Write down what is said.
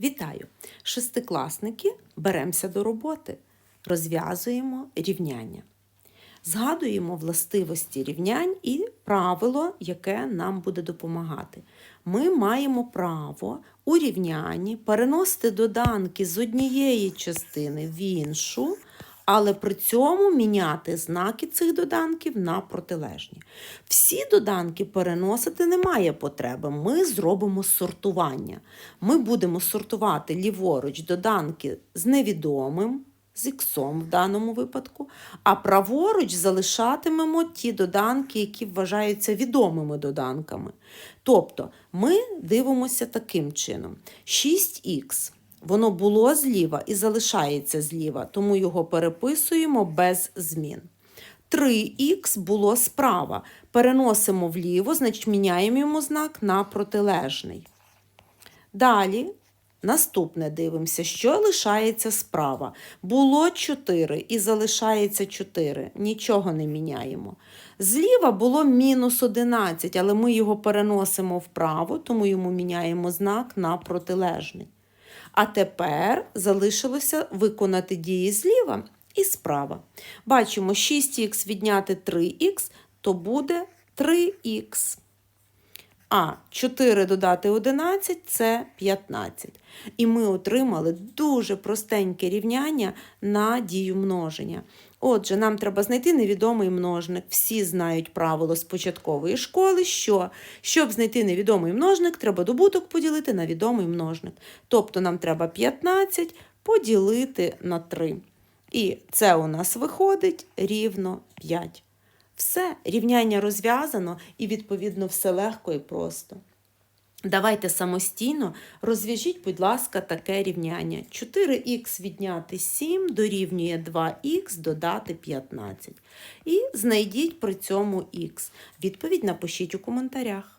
Вітаю! Шестикласники, беремося до роботи. Розв'язуємо рівняння. Згадуємо властивості рівнянь і правило, яке нам буде допомагати. Ми маємо право у рівнянні переносити доданки з однієї частини в іншу, але при цьому міняти знаки цих доданків на протилежні. Всі доданки переносити немає потреби. Ми зробимо сортування. Ми будемо сортувати ліворуч доданки з невідомим, з іксом в даному випадку, а праворуч залишатимемо ті доданки, які вважаються відомими доданками. Тобто ми дивимося таким чином: 6х. Воно було зліва і залишається зліва, тому його переписуємо без змін. 3х було справа. Переносимо вліво, значить міняємо йому знак на протилежний. Далі наступне дивимося, що лишається справа. Було 4 і залишається 4. Нічого не міняємо. Зліва було мінус 11, але ми його переносимо вправо, тому йому міняємо знак на протилежний. А тепер залишилося виконати дії зліва і справа. Бачимо, 6х відняти 3х, то буде 3х. А 4 додати 11 це 15. І ми отримали дуже простеньке рівняння на дію множення. Отже, нам треба знайти невідомий множник. Всі знають правило з початкової школи, що щоб знайти невідомий множник, треба добуток поділити на відомий множник. Тобто нам треба 15 поділити на 3. І це у нас виходить рівно 5. Все, рівняння розв'язано і, відповідно, все легко і просто. Давайте самостійно розв'яжіть, будь ласка, таке рівняння. 4х відняти 7 дорівнює 2х додати 15. І знайдіть при цьому х. Відповідь напишіть у коментарях.